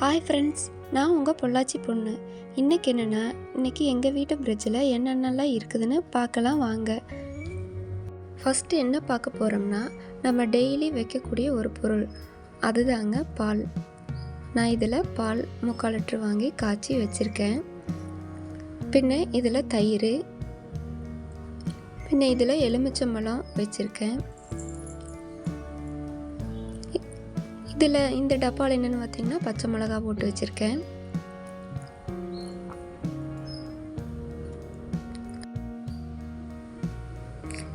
Hi friends நான் உங்கள் பொள்ளாச்சி பொண்ணு. இன்றைக்கி என்னென்னா இன்றைக்கி எங்கள் வீட்டு பிரிட்ஜில் என்னென்னலாம் இருக்குதுன்னு பார்க்கலாம் வாங்க. ஃபஸ்ட்டு என்ன பார்க்க போகிறோம்னா நம்ம டெய்லி வைக்கக்கூடிய ஒரு பொருள். அதுதாங்க பால். நான் இதில் பால் முக்கால் லிட்ரு வாங்கி காய்ச்சி வச்சுருக்கேன். பின்ன இதில் தயிர். பின்ன இதில் எலுமிச்சம்பழம் வச்சுருக்கேன். இதில் இந்த டப்பாவில் என்னென்னு பார்த்தீங்கன்னா பச்சை மிளகா போட்டு வச்சுருக்கேன்.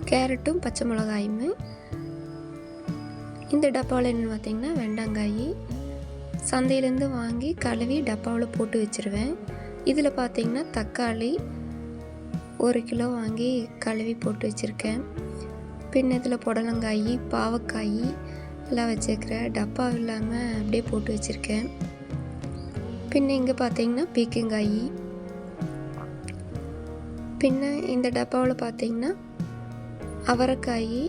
கேரட்டும் பச்சை மிளகாயுமே. இந்த டப்பாவில் என்னென்னு பார்த்தீங்கன்னா வெண்டங்காய். சந்தையிலேருந்து வாங்கி கழுவி டப்பாவில் போட்டு வச்சுருவேன். இதில் பார்த்தீங்கன்னா தக்காளி ஒரு கிலோ வாங்கி கழுவி போட்டு வச்சுருக்கேன். பின்ன இதில் புடலங்காய் பாவக்காய் எல்லாம் வச்சுருக்கிறேன் டப்பா இல்லாமல் அப்படியே போட்டு வச்சுருக்கேன். பின்ன இங்கே பார்த்தீங்கன்னா பீக்கங்காய். பின்ன இந்த டப்பாவில் பார்த்தீங்கன்னா அவரைக்காய்.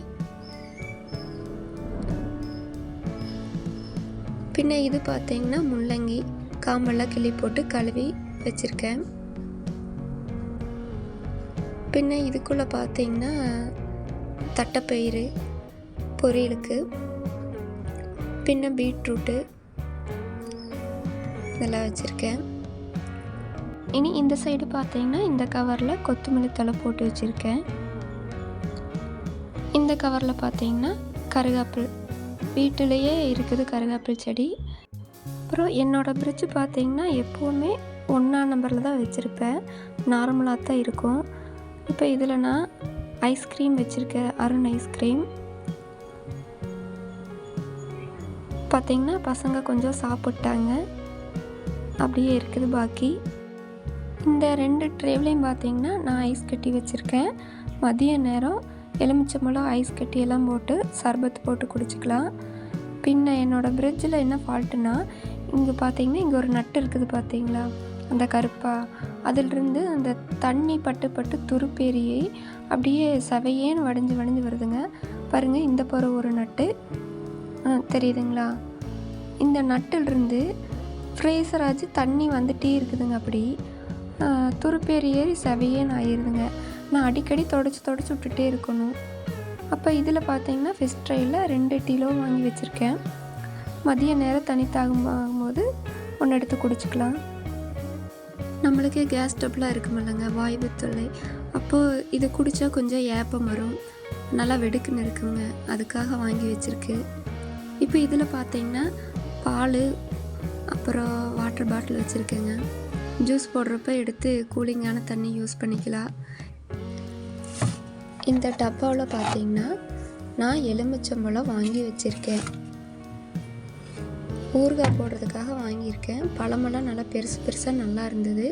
பின்ன இது பார்த்தீங்கன்னா முள்ளங்கி காம்பெல்லாம் கிள்ளி போட்டு கழுவி வச்சுருக்கேன். பின்ன இதுக்குள்ளே பார்த்தீங்கன்னா தட்டைப்பயிறு பொரியலுக்கு. பின்ன பீட்ரூட்டு இதெல்லாம் வச்சுருக்கேன். இனி இந்த சைடு பார்த்தீங்கன்னா இந்த கவரில் கொத்தமல்லி தழை போட்டு வச்சுருக்கேன். இந்த கவரில் பார்த்தீங்கன்னா கருகாப்பிள் வீட்டிலையே இருக்குது கருகாப்பிள் செடி. அப்புறம் என்னோடய பிரிட்ஜ் பார்த்தீங்கன்னா எப்போவுமே ஒன்றா நம்பரில் தான் வச்சுருப்பேன். நார்மலாக தான் இருக்கும். இப்போ இதில் நான் ஐஸ்கிரீம் வச்சுருக்கேன். அருண் ஐஸ்கிரீம் பார்த்திங்கன்னா பசங்க கொஞ்சம் சாப்பிட்டாங்க. அப்படியே இருக்குது பாக்கி. இந்த ரெண்டு ட்ரேவ்லையும் பார்த்தீங்கன்னா நான் ஐஸ் கட்டி வச்சுருக்கேன். மதிய நேரம் எலுமிச்சம்பழம் ஐஸ் கட்டியெல்லாம் போட்டு சர்பத் போட்டு குடிச்சிக்கலாம். பின்ன என்னோடய ஃப்ரிட்ஜில் என்ன ஃபால்ட்டுனா இங்கே பார்த்தீங்கன்னா இங்கே ஒரு நட்டு இருக்குது பார்த்தீங்களா? அந்த கருப்பா. அதிலிருந்து அந்த தண்ணி பட்டு பட்டு துருப்பேரியை அப்படியே சவையேன்னு வடைஞ்சு வடைஞ்சு வருதுங்க. பாருங்கள் இந்த போகிற ஒரு நட்டு. தெரியுதுங்களா? இந்த நட்டிலிருந்து ஃப்ரேசர் தண்ணி வந்துட்டே இருக்குதுங்க அப்படி. துருப்பேறி துருப்பேரி ஏறி செவையேன்னு ஆயிடுதுங்க நான் அடிக்கடி தொடச்சி தொடச்சி விட்டுட்டே இருக்கணும். அப்போ இதில் பார்த்தீங்கன்னா ஃபிஷ் ட்ரையில் ரெண்டு கிலோ வாங்கி வச்சுருக்கேன். மதிய நேரம் தனி ஆகும்போது ஒன்று எடுத்து குடிச்சிக்கலாம். நம்மளுக்கே கேஸ் ஸ்டவ்லாம் இருக்குமில்லங்க வாய்வு தொல்லை. அப்போது இது குடித்தா கொஞ்சம் ஏப்பம் வரும். நல்லா வெடுக்குன்னு இருக்குங்க. அதுக்காக வாங்கி வச்சுருக்கு. இப்போ இதில் பார்த்தீங்கன்னா பால் அப்புறம் வாட்டர் பாட்டில் வச்சுருக்கேங்க. ஜூஸ் போடுறப்ப எடுத்து கூலிங்கான தண்ணி யூஸ் பண்ணிக்கலாம். இந்த டப்பாவில் பார்த்தீங்கன்னா நான் எலுமிச்சம்பழம் வாங்கி வச்சுருக்கேன். ஊறுகாய் போடுறதுக்காக வாங்கியிருக்கேன். பழமெல்லாம் நல்லா பெருசு பெருசாக நல்லா இருந்தது.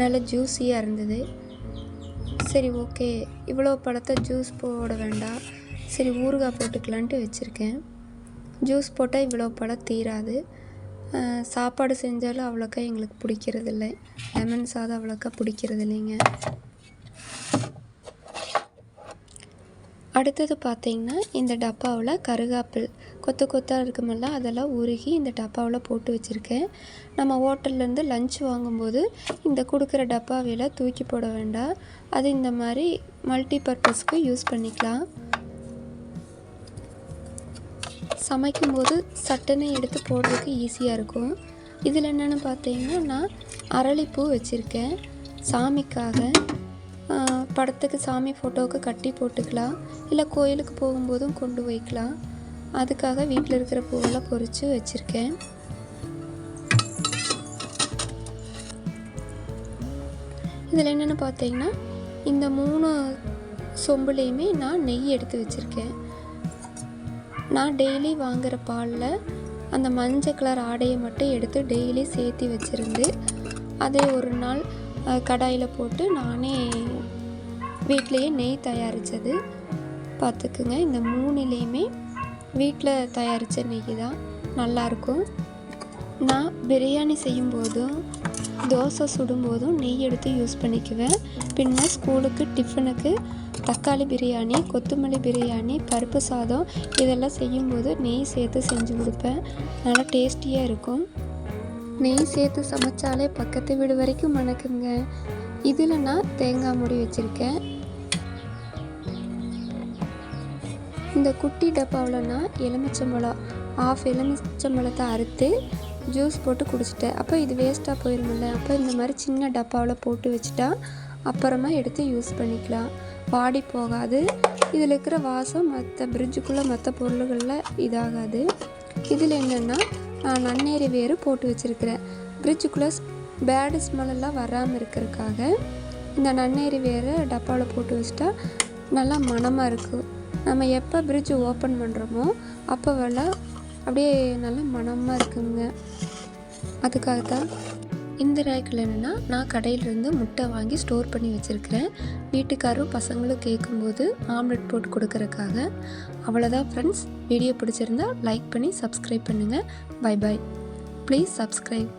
நல்லா ஜூஸியாக இருந்தது. சரி ஓகே இவ்வளோ பழத்தை ஜூஸ் போட வேண்டாம். சரி ஊறுகாய் போட்டுக்கலான்ட்டு வச்சுருக்கேன். ஜூஸ் போட்டால் இவ்வளோ பழம் தீராது. சாப்பாடு செஞ்சாலும் அவ்வளோக்கா எங்களுக்கு பிடிக்கிறதில்ல. லெமன் சாதம் அவ்வளோக்கா பிடிக்கிறது இல்லைங்க அடுத்தது பார்த்தீங்கன்னா இந்த டப்பாவில் கருகாப்பிள் கொத்து கொத்தாக இருக்குமில்ல அதெல்லாம் உருகி இந்த டப்பாவில் போட்டு வச்சுருக்கேன். நம்ம ஹோட்டல்லேருந்து லஞ்ச் வாங்கும்போது இந்த கொடுக்குற டப்பாவில தூக்கி போட வேண்டாம். அது இந்த மாதிரி மல்டி பர்பஸ்க்கு யூஸ் பண்ணிக்கலாம். சமைக்கும்போது சட்டுன்னு எடுத்து போடுறதுக்கு ஈஸியாக இருக்கும். இதில் என்னென்னு பார்த்தீங்கன்னா நான் அரளிப்பூ வச்சுருக்கேன். சாமிக்காக படத்துக்கு சாமி ஃபோட்டோவுக்கு கட்டி போட்டுக்கலாம். இல்லை கோயிலுக்கு போகும்போதும் கொண்டு வைக்கலாம் அதுக்காக வீட்டில் இருக்கிற பூவெல்லாம் பொறிச்சு வச்சுருக்கேன். இதில் என்னென்னு பார்த்தீங்கன்னா இந்த மூணு சொம்புலேயுமே நான் நெய் எடுத்து வச்சுருக்கேன். நான் டெய்லி வாங்குகிற பாலில் அந்த மஞ்சள் கலர் ஆடையை மட்டும் எடுத்து டெய்லி சேர்த்து வச்சுருந்து அதை ஒரு நாள் கடாயில் போட்டு நானே வீட்டிலையே நெய் தயாரித்தது பார்த்துக்குங்க இந்த மூணுலேயுமே வீட்டில் தயாரித்த நெய் தான் நல்லாயிருக்கும் நான் பிரியாணி செய்யும்போதும் தோசை சுடும்போதும் நெய் எடுத்து யூஸ் பண்ணிக்குவேன். பின்ன ஸ்கூலுக்கு டிஃபனுக்கு தக்காளி பிரியாணி கொத்தமல்லி பிரியாணி பருப்பு சாதம் இதெல்லாம் செய்யும்போது நெய் சேர்த்து செஞ்சு கொடுப்பேன். நல்லா டேஸ்டியாக இருக்கும். நெய் சேர்த்து சமைச்சாலே பக்கத்து வீடு வரைக்கும் மணக்குங்க இதில் நான் தேங்காய் மூடி வச்சுருக்கேன். இந்த குட்டி டப்பாவில் நான் எலுமிச்சம்பழம் ஆஃப் எலுமிச்சம்பழத்தை அறுத்து ஜூஸ் போட்டு குடிச்சிட்டேன். அப்போ இது வேஸ்ட்டாக போயிருமில்ல அப்போ இந்த மாதிரி சின்ன டப்பாவில் போட்டு வச்சுட்டா அப்புறமா எடுத்து யூஸ் பண்ணிக்கலாம். வாடி போகாது. இதில் இருக்கிற வாசம் மற்ற ஃப்ரிட்ஜுக்குள்ளே மற்ற பொருள்களில் இதாகாது. இதில் என்னென்னா நான் நன்னேரி வேறு போட்டு வச்சுருக்கிறேன். ஃப்ரிட்ஜுக்குள்ளே பேடு ஸ்மெல்லாம் வராமல் இருக்கிறதுக்காக இந்த நன்னேரி வேறு டப்பாவில் போட்டு வச்சிட்டா நல்லா மனமாக இருக்கும் நம்ம எப்போ ஃப்ரிட்ஜ் ஓப்பன் பண்ணுறோமோ அப்போ வேலை அப்படியே நல்லா மனமாக இருக்குங்க. அதுக்காக தான் இந்த ரேக்கில் என்னென்னா நான் கடையிலேருந்து முட்டை வாங்கி ஸ்டோர் பண்ணி வச்சுருக்கிறேன். வீட்டுக்காரரும் பசங்களும் கேட்கும்போது ஆம்லெட் போட்டு கொடுக்கறக்காக அவ்வளோதான் ஃப்ரெண்ட்ஸ் வீடியோ பிடிச்சிருந்தா லைக் பண்ணி சப்ஸ்கிரைப் பண்ணுங்கள் பை பை ப்ளீஸ் சப்ஸ்கிரைப்